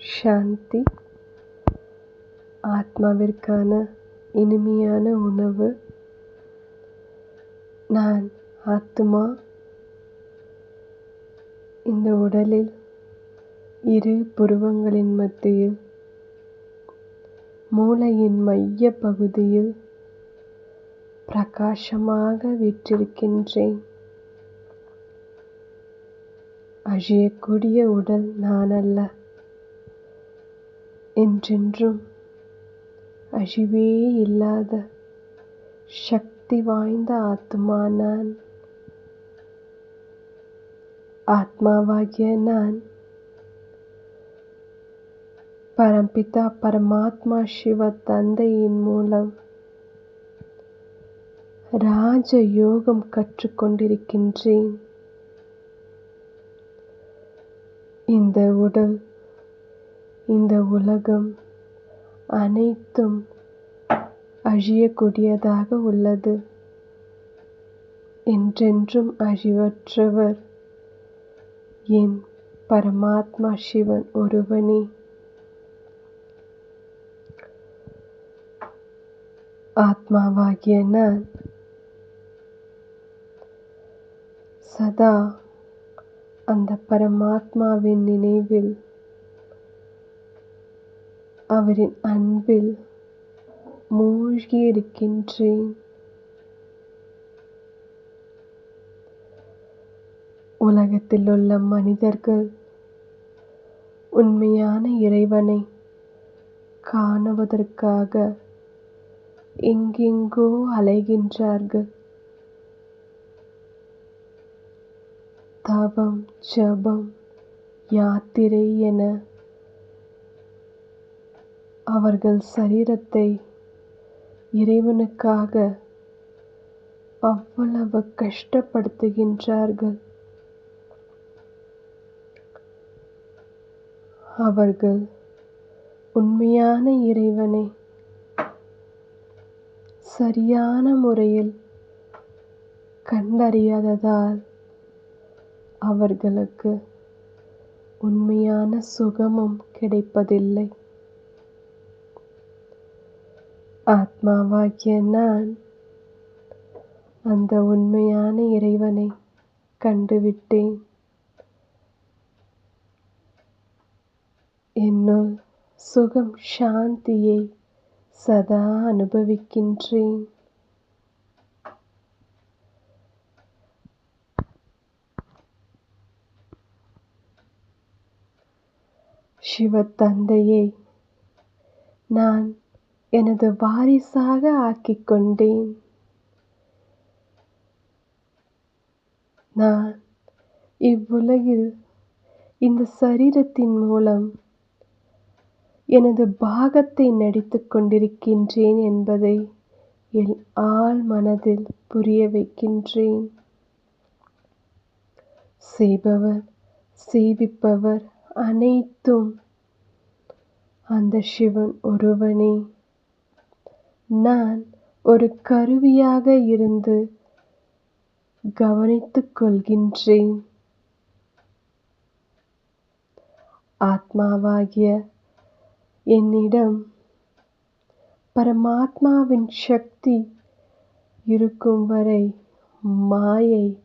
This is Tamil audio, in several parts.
சாந்தி ஆத்மாவிற்கான இனிமையான உணவு நான் ஆத்மா இந்த உடலில் இரு புருவங்களின் மத்தியில் மூளையின் மைய பகுதியில் பிரகாசமாக விற்றிருக்கின்றேன் அழியக்கூடிய உடல் நான் அல்ல என்றென்றும் அழிவே இல்லாத சக்தி வாய்ந்த ஆத்மா நான் ஆத்மாவாகிய நான் பரம்பிதா பரமாத்மா சிவ தந்தையின் மூலம் ராஜ யோகம் கற்றுக்கொண்டிருக்கின்றேன். இந்த உடல் இந்த உலகம் அனைத்தும் அழியக்கூடியதாக உள்ளது. என்றென்றும் அழிவற்றவர் என் பரமாத்மா சிவன் ஒருவனே. ஆத்மாவாகிய நான் சதா அந்த பரமாத்மாவின் நினைவில் அவரின் அன்பில் மூழ்கியிருக்கின்றேன். உலகத்தில் உள்ள மனிதர்கள் உண்மையான இறைவனை காணுவதற்காக எங்கெங்கோ அலைகின்றார்கள். தவம் ஜபம் யாத்திரை என அவர்கள் சரீரத்தை இறைவனுக்காக அவ்வளவு கஷ்டப்படுத்துகின்றார்கள். அவர்கள் உண்மையான இறைவனை சரியான முறையில் கண்டறியாததால் அவர்களுக்கு உண்மையான சுகமும் கிடைப்பதில்லை. ஆத்மாவாகிய நான் அந்த உண்மையான இறைவனை கண்டுவிட்டேன். என்னுள் சுகம் சாந்தியை சதா அனுபவிக்கின்றேன். சிவ தந்தையை நான் எனது வாரிசாக ஆக்கிக் கொண்டேன் நான் இவ்வுலகில் இந்த சரீரத்தின் மூலம் எனது பாகத்தை நடித்துக் கொண்டிருக்கின்றேன் என்பதை என் ஆழ் மனதில் புரிய வைக்கின்றேன். செய்பவர் செய்விப்பவர் அனைத்தும் அந்த சிவன் ஒருவனே. நான் ஒரு கருவியாக இருந்து கவனித்துக் கொள்கின்றேன். ஆத்மாவாகிய என்னிடம் பரமாத்மாவின் சக்தி இருக்கும் வரை மாயை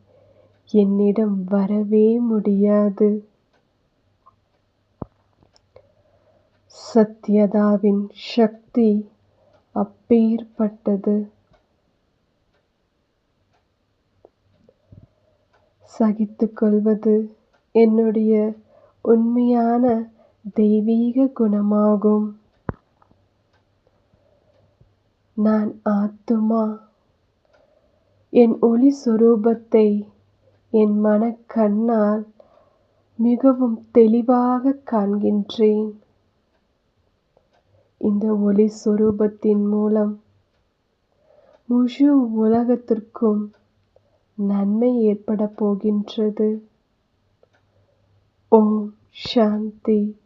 என்னிடம் வரவே முடியாது. சத்யதாவின் சக்தி அப்பேற்பட்டது சகித்துக்கொள்வது என்னுடைய உண்மையான தெய்வீக குணமாகும். நான் ஆத்துமா? என் ஒளி சுரூபத்தை என் மனக்கண்ணால் மிகவும் தெளிவாக காண்கின்றேன். இந்த ஒளி சொரூபத்தின் மூலம் முழு உலகத்திற்கும் நன்மை ஏற்பட போகின்றது. ஓம் சாந்தி.